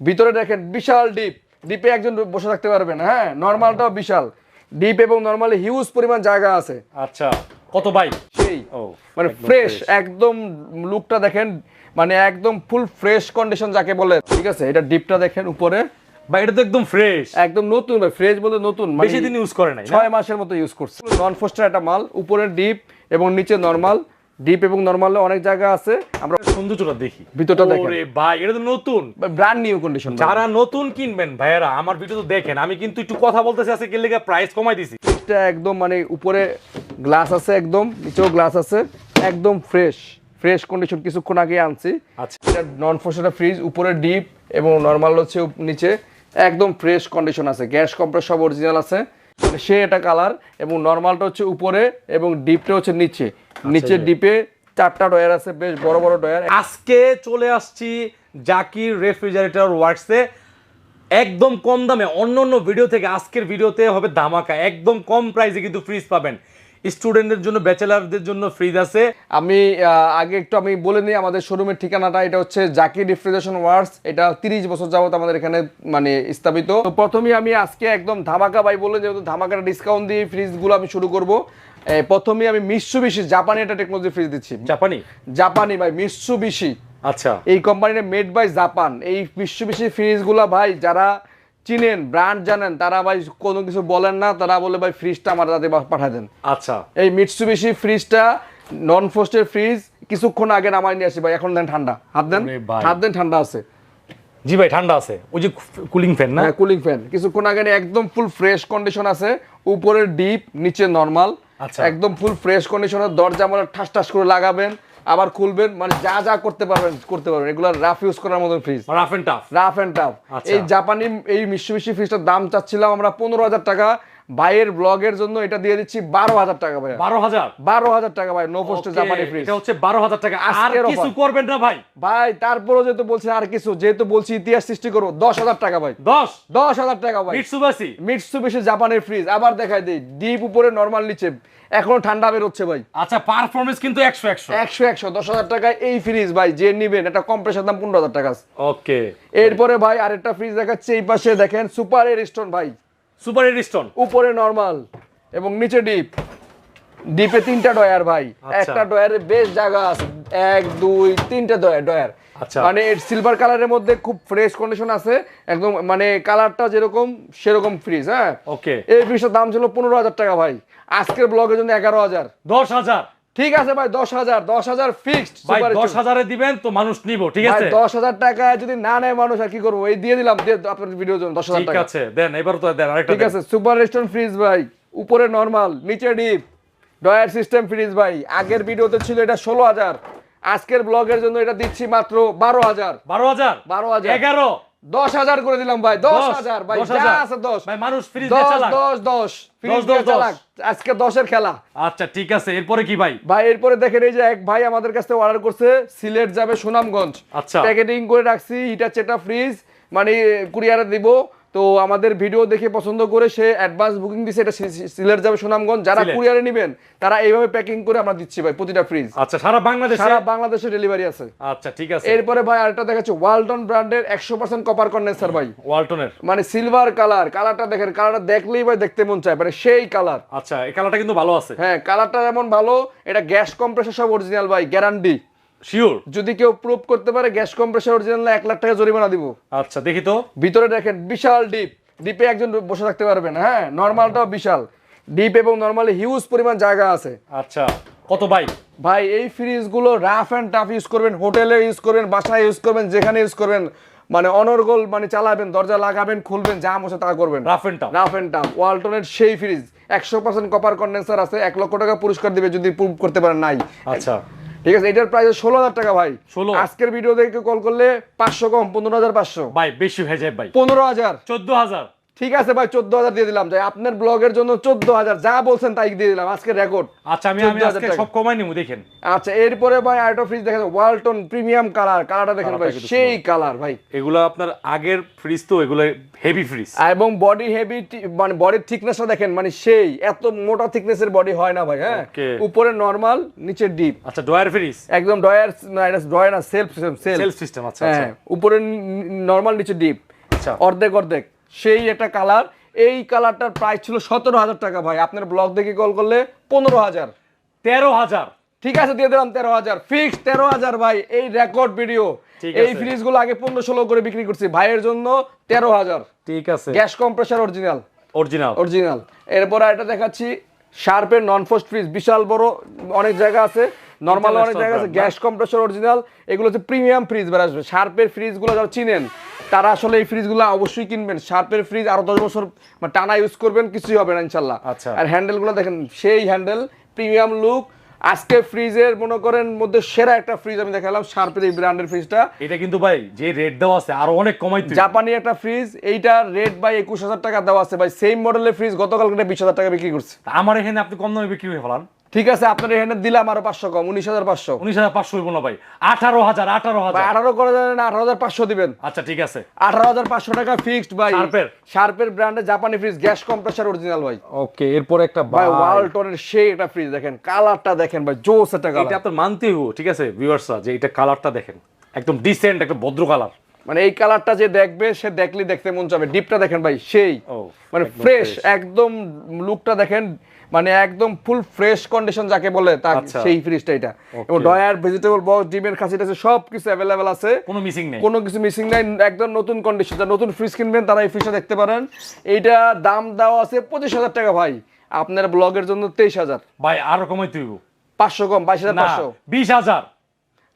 ভিতরে দেখেন বিশাল ডিপ। ডিপে একজন বসে থাকতে পারবেন হ্যাঁ? নর্মালটাও বিশাল। ডিপ এবং নর্মালি হিউজ পরিমাণ জায়গা আছে। আচ্ছা কত বাই সেই। মানে ফ্রেশ একদম লুকটা দেখেন মানে একদম ফুল ফ্রেশ কন্ডিশন যাকে বলে। ঠিক আছে? এটা ডিপটা দেখেন উপরে। ভাই এটা তো একদম ফ্রেশ একদম নতুন ভাই ফ্রেশ বলতে নতুন মানে বেশি দিন ইউজ করে নাই ছয় মাসের মতো ইউজ করছে। নন ফোস্টার একটা মাল উপরে ডিপ এবং নিচে নর্মাল ডিপ এবং নর্মালে অনেক জায়গা আছে। আমরা সৌন্দর্যটা দেখি। ভিতরটা দেখেন। ওরে ভাই এটা তো নতুন। ব্র্যান্ড নিউ কন্ডিশন যারা নতুন কিনবেন ভাইয়েরা আমার ভিডিও তো দেখেন। আমি কিন্তু একটু কথা বলতেছি আজকে গেলে প্রাইস কমাই দিছি। এটা একদম মানে উপরে গ্লাস আছে একদম নিচেও গ্লাস আছে। একদম ফ্রেশ ফ্রেশ কন্ডিশন কিছুক্ষণ আগে আনছি। আচ্ছা। এটা নন ফোস্টার ফ্রিজ উপরে ডিপ এবং নরমাল হচ্ছে নিচে। একদম ফ্রেশ কন্ডিশন আছে। গ্যাস কম্প্রেস সব অরিজিনাল আছে। সে এটা কালার এবং নর্মালটা হচ্ছে উপরে এবং ডিপটা হচ্ছে নিচে। নিচে ডিপে চারটা ডয়ার আছে বেশ বড় বড় ডয়ার আজকে চলে আসছি জাকির রেফ্রিজারেটর ওয়ার্কসে। একদম কম দামে অন্য অন্য ভিডিও থেকে আজকের ভিডিওতে হবে ধামাকা। একদম কম প্রাইসে কিন্তু ফ্রিজ পাবেন। স্টুডেন্টদের জন্য ব্যাচেলারদের জন্য ফ্রিজ আছে। আমি আগে একটু আমি বলে নিই আমাদের শোরুমের ঠিকানাটা এটা হচ্ছে জাকি রিফ্রিজারেশন ওয়ার্কস এটা তিরিশ বছর যাবত আমাদের এখানে মানে স্থাপিত। তো প্রথমেই আমি আজকে একদম ধামাকা ভাই বলে যেহেতু ধামাকাটা ডিসকাউন্ট দিয়ে ফ্রিজগুলো আমি শুরু করব। প্রথমে আমি মিশ্রবিশি জাপানি একটা টেকনোলজি ফ্রিজ দিচ্ছি। জাপানি জাপানি ভাই মিশ্রবিশি আচ্ছা। এই কোম্পানিটা মেড বাই জাপান এই মিশ্রবিশি ফ্রিজগুলো ভাই যারা চিনেন ব্র্যান্ড জানেন তারা ভাই কোনো কিছু বলেন না তারা বলে ভাই ফ্রিজটা আমার যাতে পাঠায় দেন। আচ্ছা। এই মিটসুবিশি ফ্রিজটা নন ফোস্টের ফ্রিজ কিছুক্ষণ আগে নামাই নিয়ে আসি ভাই এখন দেন ঠান্ডা। হাত দেন? হাত দেন ঠান্ডা আছে। জি ভাই ঠান্ডা আছে। ওই যে কুলিং ফ্যান না? হ্যাঁ কুলিং ফ্যান কিছুক্ষণ আগে একদম ফুল ফ্রেশ কন্ডিশন আছে উপরে ডিপ নিচে নর্মাল আচ্ছা। একদম ফুল ফ্রেশ কন্ডিশনের দরজা মানে ঠাস ঠাস করে লাগাবেন আবার খুলবেন মানে যা যা করতে পারবেন করতে পারবেন। এগুলো রাফ ইউজ করার মতন fridge rough and tough rough and tough. এই জাপানি এই মিশ্রমিশি ফ্রিজটার দাম চাচ্ছিলাম আমরা পনেরো হাজার টাকা। ভাইয়ের ব্লগের জন্য এটা দিয়ে দিচ্ছি বারো হাজার টাকা ভাই বারো হাজার? বারো হাজার টাকা ভাই নো পোস্টের জাপানি ফ্রিজ এটা হচ্ছে বারো হাজার টাকা। আর কিছু করবেন না ভাই। ভাই তারপরও যেহেতু বলছি আর কিছু যেহেতু বলছি ইতিহাস সৃষ্টি করব দশ হাজার টাকা ভাই। দশ? দশ হাজার টাকা ভাই। মিটসুবাসি মিটসু বেশি জাপানের ফ্রিজ আবার দেখাই দিই ডিপ উপরে নর্মাল নিচে। এখনও ঠান্ডা বেরোচ্ছে ভাই। আচ্ছা পারফরমেন্স কিন্তু একশো একশো। একশো একশো দশ হাজার টাকায় এই ফ্রিজ ভাই যে নিবেন এটা কম্প্রেসার দাম পনেরো হাজার টাকা ওকে এরপরে ভাই আরেকটা ফ্রিজ দেখাচ্ছে এই পাশে দেখেন সুপার এর স্টোন ভাই। সুপার এডিস্টন উপরে নর্মাল এবং নিচে ডিপ ডিপে তিনটা ডয়ার ভাই। আচ্ছা। একটা ডয়ারে বেশ জায়গা আছে। এক দুই তিনটা ডয়ার ডয়ার আচ্ছা। মানে সিলভার কালারের মধ্যে খুব ফ্রেশ কন্ডিশন আছে। একদম মানে কালারটা যেরকম সেরকম ফ্রিজ হ্যাঁ? ওকে এই ফ্রিজটার দাম ছিল পনেরো হাজার টাকা ভাই। আজকের ব্লগের জন্য এগারো হাজার। দশ হাজার। ঠিক আছে ভাই দশ হাজার দশ হাজার ফিক্সড ভাই দশ হাজারে দিবেন তো মানুষ নিব ঠিক আছে? দশ হাজার টাকায় যদি না নেয় মানুষ আর কি করব? এই দিয়ে দিলাম আপনার ভিডিওর জন্য দশ হাজার ঠিক টাকা। আছে দেন এবার তো দেন আরেকটা ঠিক আছে সুপার রেস্টুরেন্ট ফ্রিজ ভাই উপরে নর্মাল নিচে ডিপ ডয়ার সিস্টেম ফ্রিজ ভাই আগের ভিডিওতে ছিল এটা ষোলো হাজার আজকের ব্লগের জন্য এটা দিচ্ছি মাত্র বারো হাজার। বারো হাজার? বারো হাজার। এগারো? দশ হাজার করে দিলাম ভাই দশ হাজার ভাই যা আছে দশ। ভাই মানুষ ফ্রিজ দশ দশ দশ ফ্রিজ দশ, দশ, চালাক। আজকে দশের খেলা। আচ্ছা ঠিক আছে এরপরে কি ভাই? ভাই এরপরে দেখেন এই যে এক ভাই আমাদের কাছ থেকে অর্ডার করছে সিলেট যাবে সুনামগঞ্জ। আচ্ছা। প্যাকেটিং করে রাখছি হিটার চেটা ফ্রিজ মানে কুরিয়ারে দিব। তো আমাদের ভিডিও দেখে পছন্দ করে সে অ্যাডভান্স বুকিং দিছে এটা সিলেট যাবে সুনামগঞ্জ। যারা কুরিয়ারে নেবেন তারা এইভাবে প্যাকিং করে আমরা দিচ্ছি ভাই প্রতিটা ফ্রিজ আচ্ছা সারা বাংলাদেশে? সারা বাংলাদেশে ডেলিভারি আছে। আচ্ছা ঠিক আছে। এরপরে ভাই আরেকটা দেখাচ্ছে ওয়ালটন ব্র্যান্ডের একশো পার্সেন্ট কপার কন্ডেন্সার ভাই। ওয়ালটনের মানে সিলভার কালার কালারটা দেখেন কালারটা দেখলেই ভাই দেখতে মন চায় মানে সেই কালার আচ্ছা এই কালারটা কিন্তু ভালো আছে। হ্যাঁ কালারটা যেমন ভালো এটা গ্যাস কম্প্রেসার সব অরিজিনাল ভাই গ্যারান্টি শিওর যদি কেউ প্রুভ করতে পারে গ্যাস কম্প্রেসার অরিজিনাল এক লাখ টাকা জরিমানা দিব। আচ্ছা দেখি তো। ভিতরে দেখেন বিশাল ডিপ ডিপে একজন বসে থাকতে পারবেন হ্যাঁ? নর্মালটাও বিশাল। ডিপ এবং নর্মালি হিউজ পরিমাণ জায়গা আছে। আচ্ছা কত বাই ভাই এই ফ্রিজগুলো রাফ অ্যান্ড টাফ ইউজ করবেন হোটেলে ইউজ করবেন বাসায় ইউজ করবেন যেখানে ইউজ করবেন। মানে অনর্গল মানে চালাবেন দরজা লাগাবেন খুলবেন যা মশা তা করবেন। Rough and tough rough and tough ওয়ালটনের সেই ফ্রিজ একশো পার্সেন্ট কপার কন্ডেন্সার আছে এক লক্ষ টাকা পুরস্কার দিবে যদি প্রুভ করতে পারেন নাই। আচ্ছা। ঠিক আছে এটার প্রাইস ষোলো হাজার টাকা ভাই। 16 আজকের ভিডিও দেখে কল করলে পাঁচশো কম পনেরো হাজার পাঁচশো। ভাই বেশি হয়ে যায় ভাই। পনেরো হাজার। চোদ্দ হাজার। ঠিক আছে ভাই চোদ্দ হাজার দিয়ে দিলাম। যাই আপনার ব্লগের জন্য চোদ্দ হাজার যা বলছেন তাই দিয়ে দিলাম। আজকে রেকর্ড আচ্ছা আমি আমি আজকে সব কমাই নিবো দেখেন। আচ্ছা এরপরে ভাই আরেকটা ফ্রিজ দেখেন ওয়ালটন প্রিমিয়াম কালার কালারটা দেখেন ভাই সেই কালার ভাই। এগুলো আপনার আগের ফ্রিজ তো এগুলো হেভি ফ্রিজ এবং বডি হেভি মানে বডির থিকনেসটা দেখেন মানে সেই এত মোটা থিকনেসের বডি হয় না ভাই হ্যাঁ? উপরে নরমাল নিচে ডিপ আচ্ছা ডয়ার ফ্রিজ একদম ডয়ার ডয়ার না সেলফ সিস্টেম সেলফ সিস্টেম আচ্ছা আচ্ছা হ্যাঁ উপরে নরমাল নিচে ডিপ আচ্ছা। অর্ধেক অর্ধেক। সেই একটা কালার এই কালারটার প্রাইস ছিল সতেরো হাজার টাকা ভাই। আপনার ব্লগ দেখে কল করলে পনেরো হাজার। তেরো হাজার। ঠিক আছে দিয়ে দিলাম তেরো হাজার। ফিক্স তেরো হাজার ভাই এই রেকর্ড ভিডিও এই। ফ্রিজগুলো আগে পনেরো ষোলো করে বিক্রি করছি। ভাইয়ের জন্য তেরো হাজার। ঠিক আছে। Gas compressor original original original এরপর এটা দেখাচ্ছি শার্পের নন ফোস্ট ফ্রিজ বিশাল বড় অনেক জায়গা আছে। নর্মাল অনেক জায়গা আছে। গ্যাস কম্প্রেসর অরিজিনাল এগুলো হচ্ছে প্রিমিয়াম ফ্রিজ বের আসবে। শার্পের ফ্রিজগুলো যারা চিনেন তারা আসলে এই ফ্রিজগুলো অবশ্যই কিনবেন। শার্পের ফ্রিজ আরও দশ বছর মানে টানা ইউজ করবেন কিছুই হবে না ইনশাল্লাহ। আচ্ছা। আর হ্যান্ডেলগুলো দেখেন সেই হ্যান্ডেল প্রিমিয়াম লুক আজকে ফ্রিজের মনে করেন মধ্যে সেরা একটা ফ্রিজ আমি দেখালাম শার্পের এই ব্র্যান্ডের ফ্রিজটা এটা কিন্তু ভাই যে রেট দেওয়া আছে আরও অনেক কমাই জাপানি একটা ফ্রিজ এইটা রেট বাই একুশ হাজার টাকা দেওয়া আছে ভাই। সেম মডেলের ফ্রিজ গতকাল বিশ হাজার টাকা বিক্রি করছে। আমার এখানে আপনি কম দামে বিক্রি হয়ে ফেলান। ঠিক আছে আপনার এখানে দিলাম আরও পাঁচশো কম উনিশ হাজার পাঁচশো। উনিশ হাজার পাঁচশো হইব না ভাই। আঠারো হাজার আঠারো হাজার। আঠারো করে দেন আঠারো হাজার পাঁচশো দিবেন। আচ্ছা ঠিক আছে। আঠারো হাজার পাঁচশো টাকা ফিক্সড ভাই। শার্পের? শার্পের ব্র্যান্ডের জাপানি ফ্রিজ গ্যাস কম্প্রেসার অরিজিনাল ভাই। ওকে এরপর একটা ভাই ওয়ালটনের সেই একটা ফ্রিজ দেখেন কালারটা দেখেন ভাই জোস একটা এটা কালার আপনার মানতে হইব ঠিক আছে ভিউয়ার্সরা যে এটা কালারটা দেখেন। একদম ডিসেন্ট একটা ভদ্র কালার মানে এই কালারটা যে দেখবে সে দেখলে দেখতে মন চাবে। ডিপটা দেখেন ভাই সেই। ও মানে ফ্রেশ একদম লুকটা দেখেন মানে একদম ফুল ফ্রেশ কন্ডিশন যাকে বলে তা আচ্ছা। সেই ফ্রিজটা এটা। এবং ডয়ার ভেজিটেবল বক্স ডিমের খাসি টাসি সব কিছু অ্যাভেলেবেল আছে। কোনো মিসিং নেই। কোনো কিছু মিসিং নাই একদম নতুন কন্ডিশন যারা নতুন ফ্রিজ কিনবেন তারা এই ফ্রিজটা দেখতে পারেন। এইটা দাম দেওয়া আছে পঁচিশ হাজার টাকা ভাই। আপনার ব্লগের জন্য তেইশ হাজার। ভাই আরও কমাই তুইব। পাঁচশো কম বাইশ হাজার পাঁচশো। বিশ হাজার।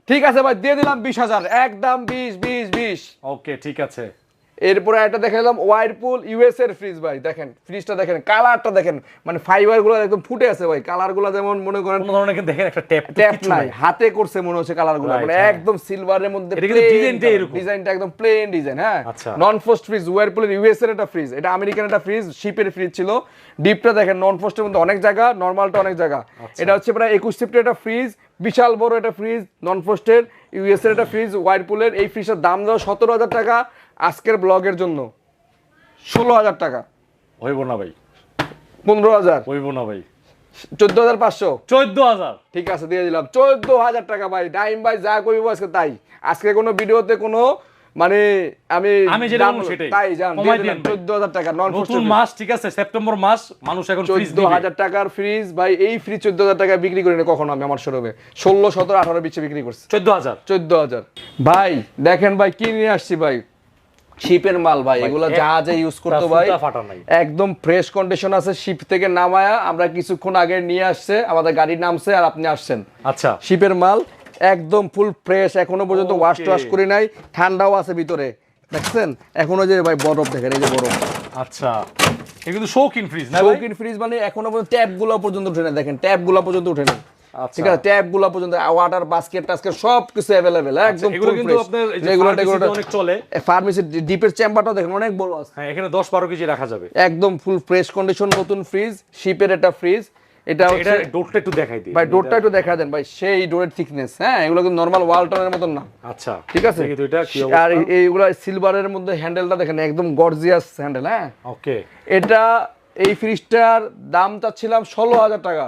ঠিক আছে ভাই দিয়ে দিলাম বিশ হাজার। একদম বিশ বিশ বিশ। ওকে ঠিক আছে। এরপরে একটা দেখে দিলাম ওয়াইরপুল ইউএস এর ফ্রিজ ভাই। দেখেন ফ্রিজটা দেখেন কালারটা দেখেন মানে ফাইবারগুলো একদম ফুটে আছে ভাই। কালারগুলো যেমন মনে করেন কোনো ধরনের দেখেন একটা ট্যাপ ট্যাপ নাই হাতে করছে মনে হচ্ছে কালারগুলো মানে হ্যাঁ। একদম সিলভারের মধ্যে ডিজাইনটা এরকম। ডিজাইনটা একদম প্লেন ডিজাইন হ্যাঁ। নন ফোস্ট ফ্রিজ ওয়ারপুলের ইউএস এর একটা ফ্রিজ এটা আমেরিকান একটা ফ্রিজ শিপের ফ্রিজ ছিল। ডিপটা দেখেন নন ফোস্টের মধ্যে অনেক জায়গা নর্মালটা অনেক জায়গা। আচ্ছা। এটা হচ্ছে প্রায় একুশ ফিফটের একটা ফ্রিজ বিশাল বড় একটা ফ্রিজ নন ফোস্টের ইউএস এর একটা ফ্রিজ ওয়ারপুলের এই ফ্রিজের দাম দেওয়া সতেরো হাজার টাকা। আজকের ব্লগের জন্য ষোলো হাজার টাকা। হইব না ভাই। পনেরো হাজার। হইব না ভাই। চোদ্দ হাজার পাঁচশো। চোদ্দ হাজার। ঠিক আছে দিয়ে দিলাম। চোদ্দ হাজার টাকা ভাই ডাইম ভাই যা করিব আজকে তাই। আজকে কোনো ভিডিওতে কোনো মানে আমি আমি যেটা সেটাই। তাই জান কমাই দিন ভাই। চোদ্দ হাজার টাকা নন নতুন মাস ঠিক আছে সেপ্টেম্বর মাস মানুষ এখন ফ্রিজ চোদ্দ হাজার টাকার ফ্রিজ ভাই এই ফ্রিজ চোদ্দ হাজার টাকা বিক্রি করি না কখনো আমি আমার শোরুমে ষোলো সতেরো আঠারো বিচ্ছে বিক্রি করছি। চোদ্দ হাজার। চোদ্দ হাজার। ভাই দেখেন ভাই কি নিয়ে আসছি ভাই। শিপের মাল ভাই এগুলো জাহাজে ইউজ করতো ভাই। একদম ফ্রেশ কন্ডিশন আছে শিপ থেকে নামায়া আমরা কিছুক্ষণ আগে নিয়ে আসছে আমাদের গাড়ি নামছে আর আপনি আসছেন। আচ্ছা। শিপের মাল একদম ফুল ফ্রেশ এখনও পর্যন্ত ওয়াশ. টোয়াশ করি নাই ঠান্ডাও আছে ভিতরে। দেখছেন? এখনও যে ভাই বরফ দেখেন এই যে বরফ। আচ্ছা। কিন্তু শৌখিন ফ্রিজ না শৌখিন ফ্রিজ মানে এখনও পর্যন্ত ট্যাপগুলো পর্যন্ত উঠে না দেখেন ট্যাপগুলো পর্যন্ত উঠে না। ঠিক আছে ট্যাপগুলো পর্যন্ত ওয়াটার বাস্কেট টাস্কেট সব কিছু অ্যাভেলেবেল একদম এগুলো কিন্তু আপনার যে অনেক চলে। ফার্মেসি ডিপের চেম্বারটাও দেখেন অনেক বড় আছে। হ্যাঁ এখানে দশ বারো কেজি রাখা যাবে। একদম ফুল ফ্রেশ কন্ডিশন নতুন ফ্রিজ শিপের একটা ফ্রিজ এটা এটা ডোরটা একটু দেখাই দিই। ভাই ডোরটা একটু দেখা দেন ভাই সেই ডোরের থিকনেস হ্যাঁ এগুলো কিন্তু নর্মাল ওয়ালটনের মতন না। আচ্ছা ঠিক আছে? দেখি তো এটা কি আর অবস্থা। এইগুলো সিলভারের মধ্যে হ্যান্ডেলটা দেখেন একদম গর্জিয়াস হ্যান্ডেল হ্যাঁ। ওকে এটা এই ফ্রিজটার দাম চাচ্ছিলাম ষোলো হাজার টাকা।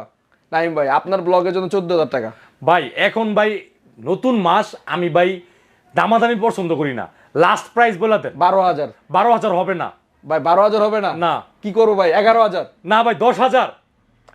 নাইম ভাই আপনার ব্লগের জন্য চোদ্দ হাজার টাকা। ভাই এখন ভাই নতুন মাস আমি ভাই দামাদামি পছন্দ করি না। লাস্ট প্রাইস বলাতে বারো হাজার। বারো হাজার হবে না। ভাই বারো হাজার হবে না? না। কি করব ভাই এগারো হাজার। না ভাই দশ হাজার।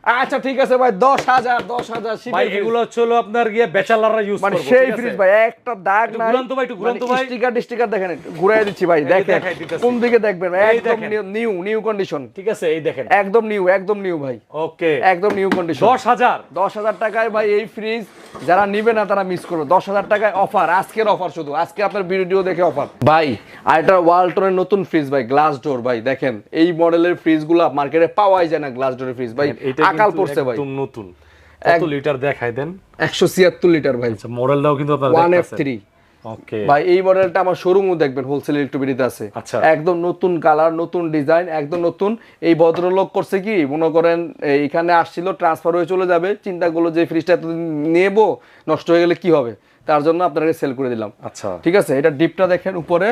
আচ্ছা ঠিক আছে ভাই দশ হাজার দশ হাজার ভাই এগুলো হলো আপনার গিয়ে বেচালাররা ইউজ মানে সেই ফ্রিজ ভাই একটা দাগ নাই। ঘুরান তো ভাই, একটু ঘুরান তো ভাই। স্টিকার স্টিকার দেখেন একটু ঘুরাই দিচ্ছি ভাই দেখেন কোন দিকে দেখবেন? একদম নিউ নিউ কন্ডিশন ঠিক আছে এই দেখেন। একদম নিউ একদম নিউ ভাই। ওকে একদম নিউ কন্ডিশন দশ হাজার? দশ হাজার টাকায় ভাই এই ফ্রিজ যারা নিবে না তারা মিস করবে। দশ হাজার টাকায় অফার আজকের অফার শুধু। আজকে আপনার ভিডিও দেখে অফার ভাই আর এটা ওয়ালটনের নতুন ফ্রিজ ভাই গ্লাস ডোর ভাই দেখেন এই মডেলের ফ্রিজগুলা মার্কেটে পাওয়াই যায় না গ্লাস ডোরের ফ্রিজ ভাই আকাল পড়ছে ভাই। একদম নতুন। কত লিটার দেখাই দেন? একশো ছিয়াত্তর লিটার ভাই। আচ্ছা মডেলটাও কিন্তু আপনার ওয়ান এফ দেখতাছেন। থ্রি ওকে ভাই এই মডেলটা আমার শোরুমও দেখবেন হোলসেল ইলেকট্রিবিটিতে আছে। আচ্ছা। একদম নতুন কালার নতুন ডিজাইন একদম নতুন। এই ভদ্রলোক করছে কি মনে করেন এখানে আসছিল ট্রান্সফার হয়ে চলে যাবে। চিন্তা করল যে ফ্রিজটা এতদিন নেব নষ্ট হয়ে গেলে কি হবে? তার জন্য আপনাকে সেল করে দিলাম। আচ্ছা। ঠিক আছে? এটা ডিপটা দেখেন উপরে।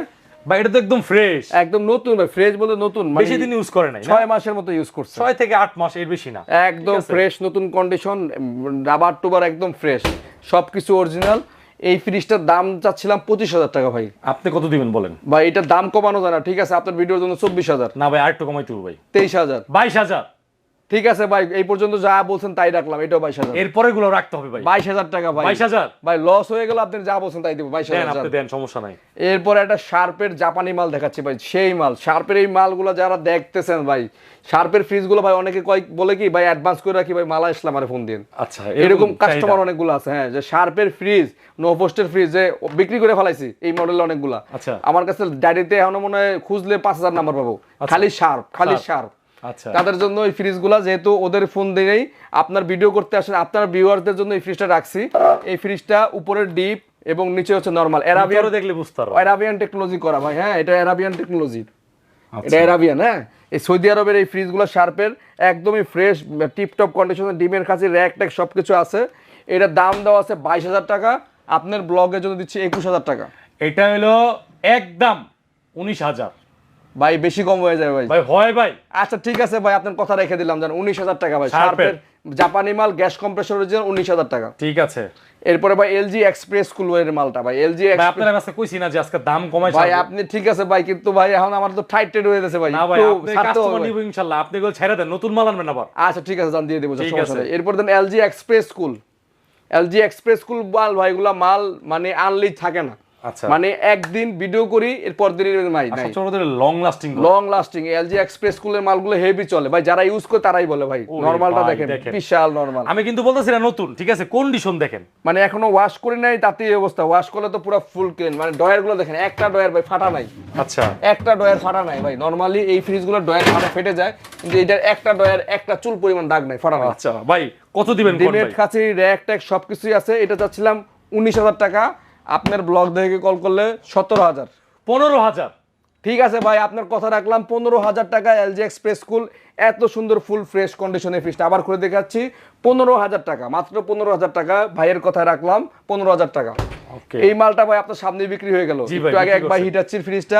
ভাই এটা তো একদম ফ্রেশ একদম নতুন ভাই ফ্রেশ বলতে নতুন মানে বেশি দিন ইউজ করে নাই না? ছয় মাসের মতো ইউজ করছে। ছয় থেকে আট মাস এর বেশি না। একদম ফ্রেশ নতুন কন্ডিশন রাবার টুবার একদম ফ্রেশ সবকিছু অরিজিনাল এই ফ্রিজটার দাম চাচ্ছিলাম পঁচিশ হাজার টাকা ভাই। আপনি কত দিবেন বলেন? ভাই এটার দাম কমানো যায় না ঠিক আছে? আপনার ভিডিওর জন্য চব্বিশ হাজার। না ভাই আর একটু কমাই ভাই। তেইশ হাজার। বাইশ হাজার। ঠিক আছে ভাই এই পর্যন্ত যা বলছেন তাই রাখলাম এটাও বাইশ হাজার। এরপরে গুলো রাখতে হবে ভাই। বাইশ হাজার টাকা ভাই। বাইশ হাজার? ভাই লস হয়ে গেল আপনি যা বলছেন তাই দেবো বাইশ হাজার। দেন সমস্যা নাই। এরপরে একটা শার্পের জাপানি মাল দেখাচ্ছি ভাই সেই মাল। শার্পের এই মালগুলো যারা দেখতেছেন ভাই শার্পের ফ্রিজগুলো ভাই অনেকে কয় বলে কি ভাই অ্যাডভান্স করে রাখি ভাই মালা ইসলাম আরে ফোন দিন আচ্ছা এরকম। কাস্টমার অনেকগুলো আছে হ্যাঁ যে শার্পের ফ্রিজ নো পোস্টের ফ্রিজ যে বিক্রি করে ফেলাইছি এই মডেল অনেকগুলা। আচ্ছা। আমার কাছে ডায়েরিতে এখনও মনে হয় খুঁজলে পাঁচ হাজার নাম্বার পাবো। খালি শার্প খালি শার্প। আচ্ছা তাদের জন্য এই ফ্রিজগুলা যেহেতু ওদের ফোন দিয়েই আপনার ভিডিও করতে আসেন আপনার ভিউয়ারদের জন্য এই ফ্রিজটা রাখছি। এই ফ্রিজটা উপরের ডিপ এবং নিচে হচ্ছে নর্মাল এরাবিয়ান ভিতরে দেখলে বুঝতে পারব। এরাবিয়ান টেকনোলজি করা ভাই হ্যাঁ এটা এরাবিয়ান টেকনোলজি আচ্ছা। এটা এরাবিয়ান হ্যাঁ। এই সৌদি আরবের এই ফ্রিজগুলো শার্পের একদমই ফ্রেশ টিপটপ কন্ডিশনে ডিমের কাছে র্যাক ট্যাক সব কিছু আছে। এটার দাম দেওয়া আছে বাইশ হাজার টাকা। আপনার ব্লগের জন্য দিচ্ছি একুশ হাজার টাকা। এটা হলো একদম উনিশ হাজার। ভাই বেশি কম হয়ে যাবে ভাই। ভাই হয় ভাই। আচ্ছা ঠিক আছে ভাই আপনার কথা রেখে দিলাম জান উনিশ হাজার টাকা ভাই। শার্পের? জাপানি মাল গ্যাস কম্প্রেসর অরিজিনাল উনিশ হাজার টাকা। ঠিক আছে। এরপরে ভাই এলজি এক্সপ্রেস কুলওয়ের মালটা ভাই এলজি আপনার কাছে কইছি না যে আজকে দাম কমাই ভাই আপনি ঠিক আছে ভাই কিন্তু ভাই এখন আমার তো টাইট টেড হয়ে গেছে ভাই না ভাই আপনি কাস্টমার নিব ইনশাআল্লাহ আপনি এগুলো ছেড়ে দেন নতুন মাল আনবেন আবার। আচ্ছা ঠিক আছে জান দিয়ে দেবো ঠিক সমস্যা আছে। নেই। এরপর then LG express cool. LG express cool মাল ভাই এগুলা মাল মানে আনলি থাকে না। মানে একদিন ভিডিও করি এরপর দিন নাই নাই। Long lasting long lasting LG express কুলের মালগুলো হেভি চলে। ভাই যারা ইউজ করে তারাই বলে ভাই নরমালটা দেখেন। বিশাল নরমাল আমি কিন্তু বলতেছি না নতুন ঠিক আছে? কন্ডিশন দেখেন। মানে এখনও ওয়াশ করি নাই এই অবস্থা। ওয়াশ করলে তো পুরো ফুল ক্লিন মানে ডয়ারগুলো দেখেন একটা ডয়ার ভাই ফাটা নাই। আচ্ছা। একটা ডয়ার ফাটা নাই ভাই। নরমালি এই ফ্রিজগুলো ডয়ার ফাটা ফেটে যায় কিন্তু এটার একটা ডয়ার একটা চুল পরিমাণ দাগ নাই ফাটা নাই। আচ্ছা ভাই কত দিবেন ডিমেট? খাঁচি র্যাক ট্যাক সবকিছুই আছে। এটা চাচ্ছিলাম উনিশ হাজার টাকা। আপনার ব্লগ দেখে কল করলে সতেরো হাজার। পনেরো হাজার। ঠিক আছে ভাই আপনার কথা রাখলাম। পনেরো হাজার টাকা এলজি এক্সপ্রেস স্কুল এত সুন্দর ফুল ফ্রেশ কন্ডিশনের ফ্রিজটা আবার করে দেখাচ্ছি পনেরো হাজার টাকা মাত্র পনেরো হাজার টাকা ভাইয়ের কথা রাখলাম পনেরো হাজার টাকা। এই মালটা ভাই আপনার সামনে বিক্রি হয়ে গেল। একটু আগে একবার। হিটাচ্ছির ফ্রিজটা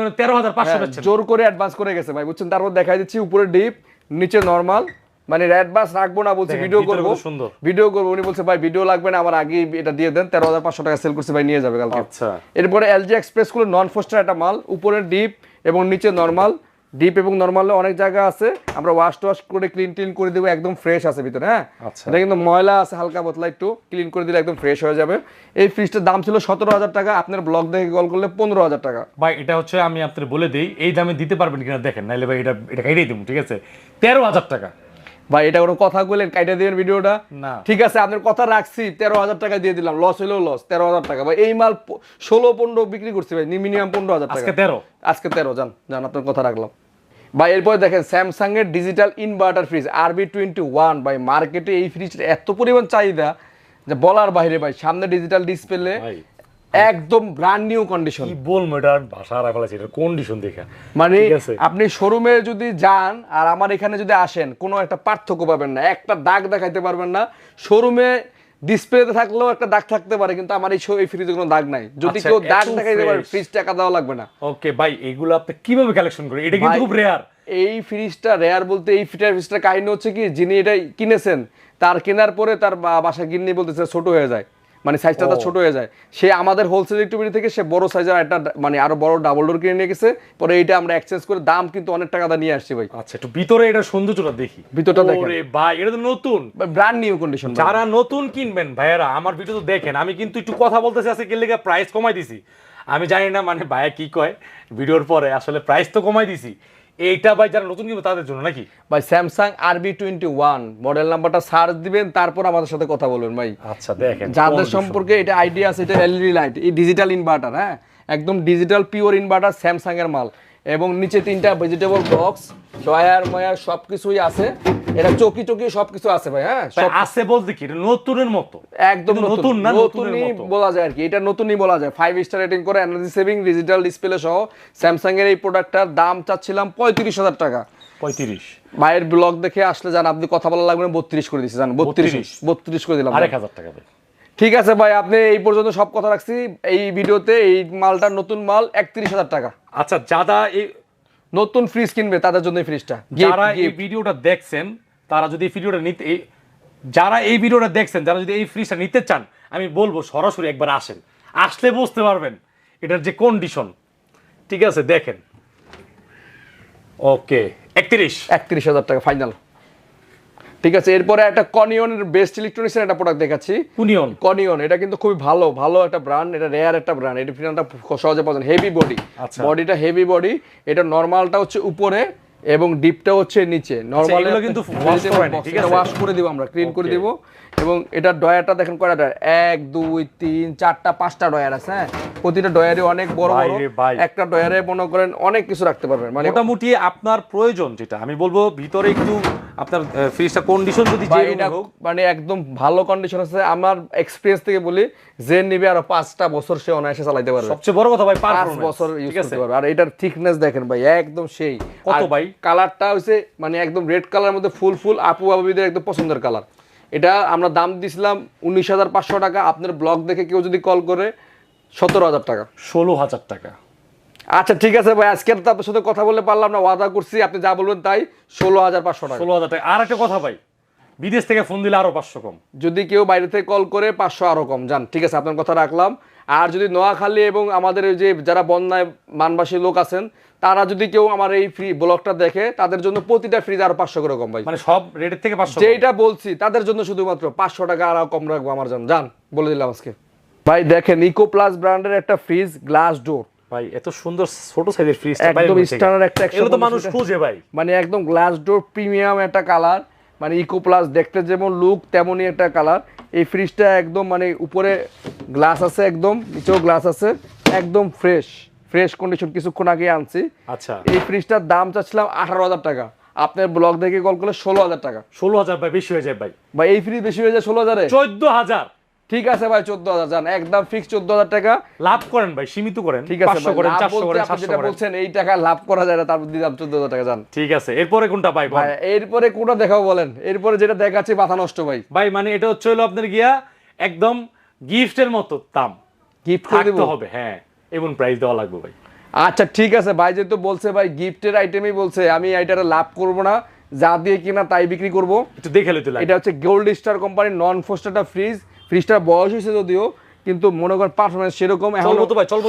মানে তেরো হাজার পাঁচশো হ্যাঁ, জোর করে অ্যাডভান্স করে গেছে ভাই বুঝছেন? তারপর দেখাই দিচ্ছি উপরে ডিপ নিচে নরমাল মানে অ্যাডভান্স রাখব না বলছি ভিডিও করব। ভিডিও করব। উনি বলছে ভাই ভিডিও লাগবে না আমার আগে এটা দিয়ে দেন। তেরো হাজার পাঁচশো টাকা সেল করছে ভাই নিয়ে যাবে কালকে। আচ্ছা। এরপরে এলজি এক্সপ্রেসগুলো নন ফোস্টার একটা মাল উপরে ডিপ এবং নিচে নরমাল ডিপ এবং নরমালে অনেক জায়গা আছে। আমরা ওয়াশ টোয়াশ করে ক্লিন টিন করে দেবো একদম ফ্রেশ আছে ভিতরে হ্যাঁ? আচ্ছা। এটা কিন্তু ময়লা আছে হালকা পাতলা একটু। ক্লিন করে দিলে একদম ফ্রেশ হয়ে যাবে। এই ফ্রিজটার দাম ছিল সতেরো হাজার টাকা। আপনার ব্লগ দেখে কল করলে পনেরো হাজার টাকা। ভাই এটা হচ্ছে আমি আপনার বলে দিই এই দামে দিতে পারবেন কিনা দেখেন নাইলে ভাই এটা এটা কাইটাই দিব ঠিক আছে? তেরো হাজার টাকা। ভাই এটা কোনো কথা বললেন কাইটা দিবেন ভিডিওটা? না। ঠিক আছে আপনার কথা রাখছি তেরো হাজার টাকা দিয়ে দিলাম। লস হলেও লস তেরো হাজার টাকা। ভাই এই মাল ষোলো পনেরো বিক্রি করছি ভাই মিনিমাম পনেরো হাজার টাকা। আজকে তেরো। আজকে তেরো যান যান আপনার কথা রাখলাম। ভাই এরপরে দেখেন স্যামসাং এর digital inverter fridge RB twenty one ভাই মার্কেটে এই ফ্রিজটা এত পরিমাণ চাহিদা যে বলার বাইরে ভাই সামনে ডিজিটাল ডিসপ্লে। একদম ব্র্যান্ড নিউ কন্ডিশন কি বলব এটা? ভাষা আর ফেলাছি এটা কন্ডিশন দেখে। মানে আপনি শোরুমে যদি যান আর আমার এখানে যদি আসেন কোনো একটা পার্থক্য পাবেন না। একটা দাগ দেখাইতে পারবেন না। শোরুমে ডিসপ্লেতে থাকলেও একটা দাগ থাকতে পারে কিন্তু আমার এই এই ফ্রিজে কোনো দাগ নাই। যদি আচ্ছা, কেউ দাগ দেখাইতে পারে ফ্রিজ টাকা দেওয়া লাগবে না। ওকে ভাই এগুলো আপনি কীভাবে কালেকশন করেন? এটা কিন্তু খুব রেয়ার এই ফ্রিজটা রেয়ার বলতে এই ফিটার ফ্রিজটার কাহিনী হচ্ছে কি যিনি এটা কিনেছেন তার কেনার পরে তার বাসা গিন্নি বলতেছে ছোট হয়ে যায়। মানে সাইজটা তার ছোট হয়ে যায়। সে আমাদের হোলসেল ইলেকট্রিবিটি থেকে সে বড় সাইজের একটা মানে আরও বড় ডাবল ডোর কিনে নিয়ে গেছে। পরে এইটা আমরা এক্সচেঞ্জ করে দাম কিন্তু অনেক টাকা দিয়ে নিয়ে আসছি ভাই। আচ্ছা একটু ভিতরে এটা সৌন্দর্যটা দেখি। ভিতরটা দেখেন। ওরে ভাই এটা তো নতুন। ব্র্যান্ড নিউ কন্ডিশন যারা নতুন কিনবেন ভাইয়েরা আমার ভিডিও তো দেখেন। আমি কিন্তু একটু কথা বলতেছি আজকে কে লেগে প্রাইস কমাই দিছি। আমি জানি না মানে ভাইয়া কি কয় ভিডিওর পরে আসলে প্রাইস তো কমাই দিছি। এইটা ভাই যারা নতুন কিনবে তাদের জন্য নাকি? ভাই Samsung RB twenty one model নাম্বারটা সার্চ দিবেন তারপর আমাদের সাথে কথা বলবেন ভাই। আচ্ছা দেখেন যাদের সম্পর্কে এটা আইডিয়া আছে এটা এলইডি লাইট এই ডিজিটাল ইনভার্টার হ্যাঁ? একদম ডিজিটাল পিওর ইনভার্টার স্যামসাং এর মাল। এবং নিচে তিনটা ভেজিটেবল বক্স ডয়ার ময়ার সব কিছুই আছে। এটা চকি চকি সবকিছু আছে ভাই হ্যাঁ? আছে বলতে কি এটা নতুনের মতো। একদম নতুন। না, নতুনই বলা যায় আর কি এটা নতুনই বলা যায়। ফাইভ স্টার রেটিং করে এনার্জি সেভিং ডিজিটাল ডিসপ্লে সহ স্যামসাং এর এই প্রোডাক্টটার দাম চাচ্ছিলাম পঁয়ত্রিশ হাজার টাকা। পঁয়ত্রিশ। ভাইয়ের ব্লগ দেখে আসলে জান আপনি কথা বলা লাগবে না বত্রিশ করে দিচ্ছি জান বত্রিশ। বত্রিশ? করে দিলাম আরেক হাজার টাকা ঠিক আছে ভাই আপনি এই পর্যন্ত সব কথা রাখছি। এই ভিডিওতে এই মালটার নতুন মাল একত্রিশ হাজার টাকা। আচ্ছা যারা এই নতুন ফ্রিজ কিনবে তাদের জন্য ফ্রিজটা যারা এই ভিডিওটা দেখছেন তারা যদি এই ভিডিওটা নিতে যারা এই ভিডিওটা দেখছেন যারা যদি এই ফ্রিজটা নিতে চান আমি বলব সরাসরি একবার আসেন। আসলে বুঝতে পারবেন এটার যে কন্ডিশন ঠিক আছে দেখেন। ওকে একত্রিশ। একত্রিশ হাজার টাকা ফাইনাল ঠিক আছে এরপরে একটা কনিয়নের বেস্ট ইলেকট্রনিক্সের একটা প্রোডাক্ট দেখাচ্ছি। কুনিয়ন কনিয়ন এটা কিন্তু খুবই ভালো ভালো একটা ব্র্যান্ড এটা রেয়ার একটা ব্র্যান্ড এটা ফিনালটা সহজে পাওয়া যায়। হেভি বডি আচ্ছা। বডিটা হেভি বডি এটা নর্মালটা হচ্ছে উপরে এবং ডিপটা হচ্ছে নিচে। নর্মাল এগুলো কিন্তু ঠিক আছে? ওয়াশ করে দিব আমরা ক্লিন করে. দিব। এবং এটা ডয়ারটা দেখেন কয়টা ডয়ার এক দুই তিন চারটা পাঁচটা ডয়ার আছে হ্যাঁ? প্রতিটা ডয়ারে অনেক বড় বড়। একটা ডয়ারে মনে করেন অনেক কিছু রাখতে পারবেন মানে মোটামুটি আপনার প্রয়োজন যেটা। আমি বলব ভিতরে একটু আপনার ফ্রিজটা কন্ডিশন যদি যে মানে একদম ভালো কন্ডিশন আছে। আমার এক্সপিরিয়েন্স থেকে বলি যে নিবে আরও পাঁচটা বছর সে অনায়াসে চালাইতে পারবে। সবচেয়ে বড় কথা ভাই পাঁচ বছর ইউজ করতে পারবে। আর এটার থিকনেস দেখেন ভাই একদম সেই। কত ভাই? কালারটা হচ্ছে মানে একদম রেড কালার মধ্যে ফুল ফুল আপু বাবিদের একদম পছন্দের কালার। এটা আমরা দাম দিছিলাম উনিশ হাজার পাঁচশো টাকা আপনার ব্লগ দেখে কেউ যদি কল করে সতেরো হাজার টাকা। ষোলো হাজার টাকা। আচ্ছা ঠিক আছে ভাই আজকে তো আপনার সাথে কথা বলতে পারলাম না ওয়াদা করছি আপনি যা বলবেন তাই ষোলো হাজার পাঁচশো টাকা। ষোলো হাজার টাকা। আর একটা কথা ভাই বিদেশ থেকে ফোন দিলে আরও পাঁচশো কম। যদি কেউ বাইরে থেকে কল করে পাঁচশো আরও কম যান ঠিক আছে আপনার কথা রাখলাম। আর যদি নোয়াখালী এবং আমাদের যে যারা বন্যায় মানবাসী লোক আছেন তারা যদি কেউ আমার এই ফ্রি ব্লগটা দেখে তাদের জন্য প্রতিটা ফ্রিজ আরও পাঁচশো করে কম ভাই। মানে সব রেটের থেকে পাঁচশো যেটা বলছি তাদের জন্য শুধুমাত্র পাঁচশো টাকা আরও কম রাখব আমার জন্য। যান বলে দিলাম আজকে। ভাই দেখেন ইকো প্লাস ব্র্যান্ডের একটা ফ্রিজ গ্লাস ডোর ভাই এত সুন্দর ছোট সাইজের ফ্রিজ একদম standard একটা এগুলো তো মানুষ লিটার। ভাই। মানে একদম গ্লাস ডোর প্রিমিয়াম একটা কালার মানে ইকো প্লাস দেখতে যেমন লুক তেমনই একটা কালার এই ফ্রিজটা একদম মানে উপরে গ্লাস আছে একদম নিচেও গ্লাস আছে একদম ফ্রেশ ফ্রেশ কন্ডিশন কিছুক্ষণ আগে আনছি। আচ্ছা। এই ফ্রিজটার দাম চাচ্ছিলাম আঠারো হাজার টাকা। আপনার ব্লগ দেখে কল করলে ষোলো হাজার টাকা। ষোলো হাজার ভাই বেশি হয়ে যায় ভাই। ভাই এই ফ্রিজ বেশি হয়ে যায় ষোলো হাজারে? চোদ্দ হাজার। ঠিক আছে ভাই চোদ্দ হাজার যান। একদম ফিক্স চোদ্দ হাজার টাকা। লাভ করেন ভাই সীমিত করেন। ঠিক আছে করেন যেটা বলছেন এই টাকা লাভ করা যায় না তারপর দিলাম চোদ্দ হাজার টাকা যান। ঠিক আছে এরপরে কোনটা বল? ভাই এরপরে কোনটা দেখাবো বলেন? এরপরে যেটা দেখাচ্ছি মাথা নষ্ট ভাই। ভাই মানে এটা হচ্ছে হলো আপনার গিয়া একদম গিফটের মতো দাম। গিফট থাকতে হবে হ্যাঁ। এমন প্রাইস দেওয়া লাগবে ভাই। আচ্ছা ঠিক আছে। ভাই যেহেতু বলছে ভাই গিফটের আইটেমই বলছে আমি এইটারে লাভ করব না। যা দিয়ে কিনা তাই বিক্রি করব। একটু দেখে লাগে এটা হচ্ছে গোল্ড স্টার কোম্পানির নন ফোস্টারটা ফ্রিজ ফ্রিজটার বয়স হয়েছে যদিও কিন্তু মনে করেন পারফরমেন্স সেরকম। এখন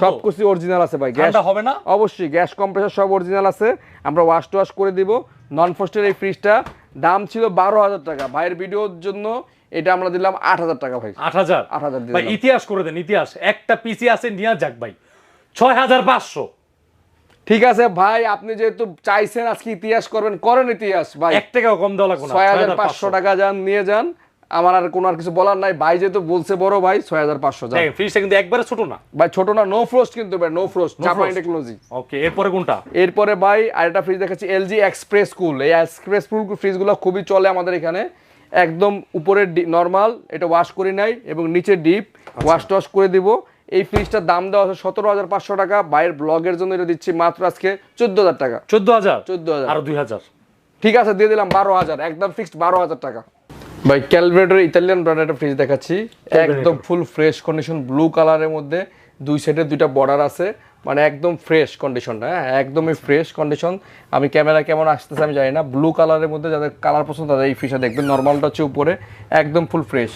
সব কিছু অরিজিনাল আছে ভাই। গ্যাস হবে না? অবশ্যই গ্যাস কম্প্রেসার সব অরিজিনাল আছে। আমরা ওয়াশ টুয়াশ করে দিব। নন ফোস্টের এই ফ্রিজটা দাম ছিল বারো হাজার টাকা। ভাইয়ের ভিডিওর জন্য এটা আমরা দিলাম আট হাজার টাকা ভাই। আট হাজার? আট হাজার ভাই ইতিহাস করে দেন ইতিহাস। একটা পিসি আছে নিয়ে যাক ভাই। ছয় হাজার পাঁচশো। ঠিক আছে ভাই আপনি যেহেতু চাইছেন আজকে ইতিহাস করবেন করেন ইতিহাস ভাই। এক টাকাও কম দেওয়া লাগবে ছয় হাজার পাঁচশো। টাকা যান নিয়ে যান। আমার আর কোনো আর কিছু বলার নাই। ভাই যেহেতু বলছে বড় ভাই ছয় হাজার পাঁচশো যান। ফ্রিজটা কিন্তু একবারে ছোট না। ভাই ছোট না নো ফ্রোস্ট কিন্তু ভাই নো ফ্রোস্ট জাপানি টেকনোলজি ওকে এরপরে কোনটা? এরপরে ভাই আরেকটা ফ্রিজ দেখাচ্ছি এলজি এক্সপ্রেস কুল এই এক্সপ্রেস কুল ফ্রিজগুলো খুবই চলে আমাদের এখানে। একদম উপরের নর্মাল এটা ওয়াশ করি নাই এবং নিচে ডিপ ওয়াশ টশ করে দিব। এই ফ্রিজটার দাম দেওয়া আছে সতেরো হাজার পাঁচশো টাকা। বাইরের ব্লগের জন্য এটা দিচ্ছি মাত্র আজকে চোদ্দ হাজার টাকা। চোদ্দ হাজার? চোদ্দ হাজার। আর দুই হাজার। ঠিক আছে দিয়ে দিলাম বারো হাজার। একদম ফিক্সড বারো হাজার টাকা। ভাই ক্যালভেটর ইতালিয়ান ব্র্যান্ডের একটা ফ্রিজ দেখাচ্ছি। একদম ফুল ফ্রেশ কন্ডিশন ব্লু কালারের মধ্যে। দুই সাইডে দুইটা বর্ডার আছে। মানে একদম ফ্রেশ কন্ডিশন হ্যাঁ? একদমই ফ্রেশ কন্ডিশন আমি ক্যামেরা কেমন আসতেছে আমি জানি না। ব্লু কালারের মধ্যে যাদের কালার পছন্দ তাদের এই ফ্রিজটা দেখবেন। নর্মালটা হচ্ছে উপরে একদম ফুল ফ্রেশ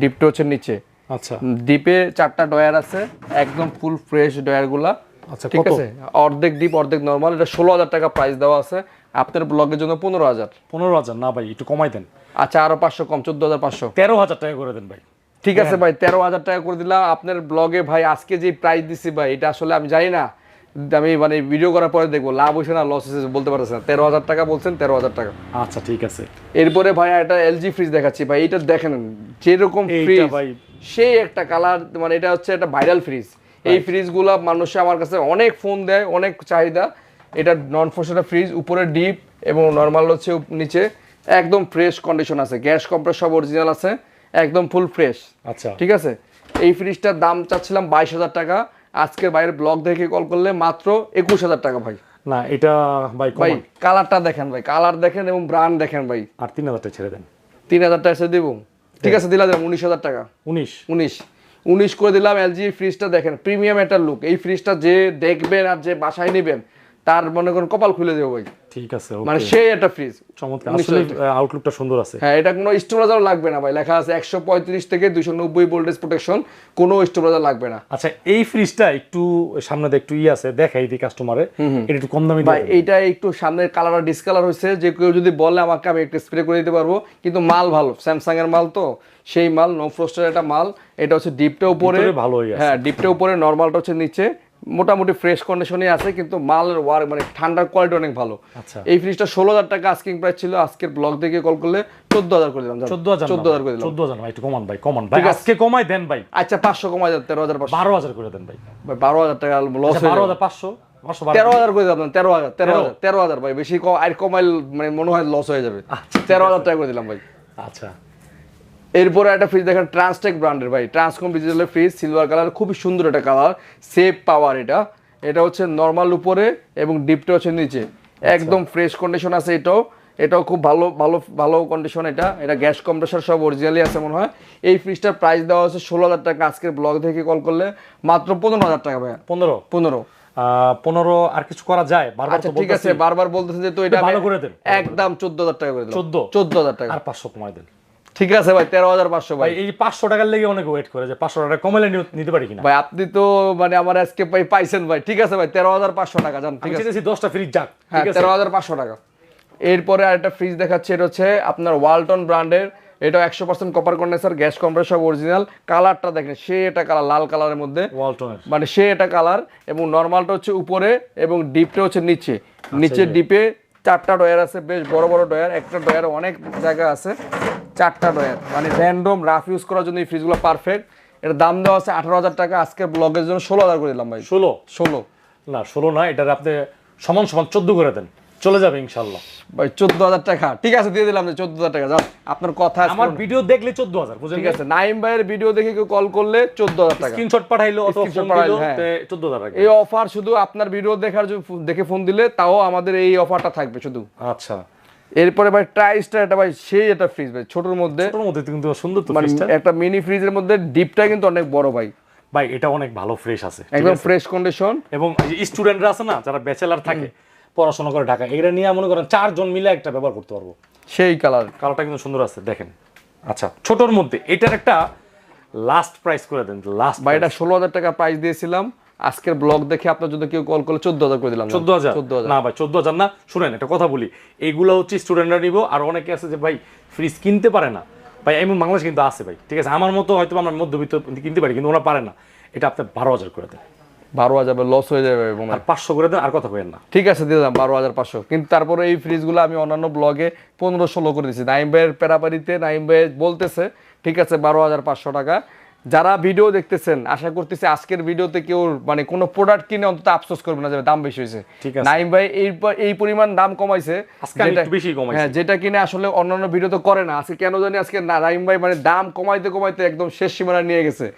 ডিপটা হচ্ছে নিচে। আচ্ছা। ডিপে চারটা ডয়ার আছে একদম ফুল ফ্রেশ ডয়ারগুলা আচ্ছা, ঠিক আছে? অর্ধেক ডিপ অর্ধেক নর্মাল এটা ষোলো হাজার টাকা প্রাইস দেওয়া আছে। আপনার ব্লগের জন্য পনেরো হাজার। পনেরো হাজার? না ভাই একটু কমাই দেন। আচ্ছা আরও পাঁচশো কম চোদ্দ হাজার পাঁচশো। তেরো হাজার টাকা করে দেন ভাই। ঠিক আছে ভাই তেরো হাজার টাকা করে দিলাম। আপনার ব্লগে ভাই আজকে যে প্রাইস দিছি ভাই এটা আসলে আমি জানি না। আমি মানে ভিডিও করার পরে দেখব। লাভ হয়েছে না লস হয়েছে বলতে পারতেছি না। তেরো হাজার টাকা বলছেন তেরো হাজার টাকা। আচ্ছা ঠিক আছে। এরপরে ভাই একটা এলজি ফ্রিজ দেখাচ্ছি ভাই এটা দেখেন যেরকম ফ্রিজ ভাই। সেই একটা কালার মানে এটা হচ্ছে একটা ভাইরাল ফ্রিজ এই ফ্রিজগুলো মানুষ আমার কাছে অনেক ফোন দেয় অনেক চাহিদা। এটা নন ফোর্সের ফ্রিজ উপরে ডিপ এবং নর্মাল হচ্ছে নিচে। একদম ফ্রেশ কন্ডিশন আছে। গ্যাস কম্প্রেস সব অরিজিনাল আছে। একদম ফুল ফ্রেশ আচ্ছা। ঠিক আছে? এই ফ্রিজটার দাম চাচ্ছিলাম বাইশ হাজার টাকা। আজকের বাইরের ব্লগ দেখে কল করলে মাত্র একুশ হাজার টাকা ভাই। না এটা ভাই ভাই কালারটা দেখেন ভাই কালার দেখেন এবং ব্র্যান্ড দেখেন ভাই। আর তিন হাজার টাকা ছেড়ে দেন। তিন হাজার টাকা এসে দিব। ঠিক আছে দিলা দিলাম উনিশ হাজার টাকা। উনিশ। উনিশ। উনিশ করে দিলাম এলজি ফ্রিজটা দেখেন প্রিমিয়াম একটা লুক এই ফ্রিজটা যে দেখবেন আর যে বাসায় নেবেন তার মনে করেন কপাল খুলে দেবো ভাই। ঠিক আছে মানে সেই একটা ফ্রিজ চমৎকার আসলে আউটলুকটা সুন্দর আছে। হ্যাঁ এটা কোনো স্টোরেজার লাগবে না ভাই। লেখা আছে একশো পঁয়ত্রিশ থেকে দুশো নব্বই ভোল্টেজ প্রোটেকশন কোনো স্টোরেজার লাগবে না। আচ্ছা এই ফ্রিজটা একটু সামনে একটু ই আছে দেখাই দিই কাস্টমারে এটা একটু কম দামি ভাই এইটা একটু সামনের কালার ডিসকালার হয়েছে যে কেউ যদি বলে আমাকে আমি একটু স্প্রে করে দিতে পারব। কিন্তু মাল ভালো স্যামসাং এর মাল তো সেই মাল নো ফ্রস্টের একটা মাল। এটা হচ্ছে ডিপটা উপরে। ভালোই হ্যাঁ ডিপটা উপরে নর্মালটা হচ্ছে নিচে। মোটামুটি ফ্রেশ কন্ডিশনে আছে কিন্তু মালের ওয়ার মানে ঠান্ডার কোয়ালিটি অনেক ভালো। আচ্ছা। এই ফ্রিজটা ষোলো হাজার টাকা আস্কিং প্রাইস ছিল আজকের ব্লগ দেখে কল করলে চোদ্দ হাজার করে দিলাম চোদ্দ হাজার চোদ্দ হাজার করে দিলাম। চোদ্দ হাজার ভাই একটু কমান ভাই কমান ভাই। আজকে কমাই দেন ভাই। আচ্ছা পাঁচশো কমাই যাবে তেরো হাজার বারো হাজার করে দেন ভাই। ভাই বারো হাজার টাকা লস আচ্ছা, বারো। হাজার পাঁচশো তেরো হাজার করে দিলাম তেরো হাজার তেরো? হাজার তেরো হাজার ভাই বেশি আর কমাইল মানে মনে হয় লস হয়ে যাবে। তেরো হাজার টাকা করে দিলাম ভাই। আচ্ছা। এরপরে একটা ফ্রিজ দেখেন ট্রান্সটেক ব্র্যান্ডের ভাই। ট্রান্সকম ডিজিটালের ফ্রিজ সিলভার কালার খুবই সুন্দর একটা কালার সেফ পাওয়ার এটা। এটা হচ্ছে নর্মাল উপরে এবং ডিপটা হচ্ছে নিচে। একদম ফ্রেশ কন্ডিশন আছে এটাও। এটাও খুব ভালো ভালো ভালো কন্ডিশন এটা। এটা গ্যাস কম্প্রেসার সব অরিজিনালি আছে মনে হয়। এই ফ্রিজটার প্রাইস দেওয়া হচ্ছে ষোলো হাজার টাকা। আজকের ব্লগ থেকে কল করলে মাত্র পনেরো হাজার টাকা ভাই পনেরো? পনেরো। পনেরো আর কিছু করা যায়? বারবার আচ্ছা ঠিক আছে। বারবার বলতেছেন যে তো এটা ভালো করে দেন। একদম চোদ্দ হাজার টাকা করে দিলাম। 14? চোদ্দ হাজার টাকা। আর পাঁচশো কমাই দেন। ঠিক আছে ভাই তেরো হাজার পাঁচশো ভাই। ভাই এই পাঁচশো টাকার লেগে অনেকে ওয়েট করে যে পাঁচশো টাকা কমাইলে নিতে পারি কিনা? ভাই আপনি তো মানে আমার আজকে পাই পাইছেন ভাই। ঠিক আছে ভাই তেরো হাজার পাঁচশো টাকা জান ঠিক আছে। দশটা ফ্রিজ যাক হ্যাঁ তেরো হাজার পাঁচশো টাকা। এরপরে আরেকটা ফ্রিজ দেখাচ্ছে এটা হচ্ছে আপনার ওয়ালটন ব্র্যান্ডের এটা একশো percent copper condenser gas compressor original কালারটা দেখেন সে এটা কালার লাল কালারের মধ্যে। ওয়ালটনের মানে সে এটা কালার এবং নর্মালটা হচ্ছে উপরে এবং ডিপটা হচ্ছে নিচে। নিচে ডিপে চারটা ডয়ার আছে বেশ বড় বড় ডয়ার একটা ডয়ার অনেক জায়গা আছে। চারটা ডয়ার মানে র্যান্ডম রাফ ইউজ করার জন্য এই ফ্রিজগুলো পারফেক্ট এর দাম দেওয়া আছে আঠারো হাজার টাকা। আজকে ব্লগের জন্য ষোলো হাজার করে দিলাম ভাই। ষোলো? ষোলো। না ষোলো না এটার আপনি সমান সমান চোদ্দ করে দেন। চলে যাবে ইনশাল্লাহ ভাই চোদ্দ হাজার টাকা। ঠিক আছে দিয়ে দিলাম চোদ্দ হাজার টাকা। যান আপনার কথা আমার ভিডিও দেখলে চোদ্দ হাজার ঠিক আছে নাইম ভাইয়ের ভিডিও দেখে কেউ কল করলে চোদ্দ হাজার টাকা। স্ক্রিনশট পাঠাইলো অথবা ফোন পাঠাইলো, হ্যাঁ। চোদ্দ হাজার টাকা। এই অফার শুধু আপনার ভিডিও দেখার জন্য দেখে ফোন দিলে তাও আমাদের এই অফারটা থাকবে শুধু। আচ্ছা। এরপরে ভাই ট্রাইস্টার এটা ভাই সেই একটা ফ্রিজ ভাই ছোটর মধ্যে। ছোটোর মধ্যে কিন্তু সুন্দর তো মানে ফ্রিজটা একটা মিনি ফ্রিজের মধ্যে ডিপটা কিন্তু অনেক বড় ভাই। ভাই এটা অনেক ভালো ফ্রেশ আছে একদম ফ্রেশ কন্ডিশন এবং স্টুডেন্টরা আছে না যারা ব্যাচেলার থাকে পড়াশোনা করে ঢাকা এগুলো নিয়ে মনে করেন চারজন মিলে একটা ব্যবহার করতে পারব। সেই কালার কালারটা কিন্তু সুন্দর আছে দেখেন। আচ্ছা ছোটর মধ্যে এটার একটা লাস্ট প্রাইস করে দেন লাস্ট ভাই এটা ষোলো হাজার টাকা প্রাইস দিয়েছিলাম। আজকের ব্লগ দেখে আপনার যদি কেউ কল করলে চোদ্দ হাজার করে দিলাম। চোদ্দ হাজার? চোদ্দ হাজার। না ভাই চোদ্দ হাজার না। শুনেন একটা কথা বলি। এইগুলো হচ্ছে স্টুডেন্টরা নিব আর অনেকে আছে যে ভাই ফ্রিজ কিনতে পারে না। ভাই এমন বাংলাদেশ কিন্তু আছে ভাই ঠিক আছে? আমার মতো হয়তো আমরা মধ্যবিত্ত কিনতে পারি কিন্তু ওরা পারে না। এটা আপনি বারো হাজার করে দেন। বারো হাজার লস হয়ে যাবে। আর পাঁচশো করে দেন আর কথা বলেন না। ঠিক আছে দিয়ে দিলাম বারো হাজার পাঁচশো। কিন্তু তারপরে এই ফ্রিজগুলো আমি অন্যান্য ব্লগে পনেরো ষোলো করে দিচ্ছি নাইম ভাইয়ের পেরাপারিতে নাইম ভাই বলতেছে ঠিক আছে বারো হাজার পাঁচশো টাকা। যারা ভিডিও দেখতেছেন আশা করতেছি আজকের ভিডিওতে কেউ মানে কোনো প্রোডাক্ট কিনে অন্তত আফসোস করবে না যাবে দাম বেশি হয়েছে। ঠিক আছে। নাইম ভাই এই এই পরিমাণ দাম কমাইছে। বেশি কমাইছে। হ্যাঁ যেটা কিনে আসলে অন্যান্য ভিডিও তো করে না। আজকে কেন জানি আজকে না- নাইম ভাই মানে দাম কমাইতে কমাইতে একদম শেষ সীমানা নিয়ে গেছে।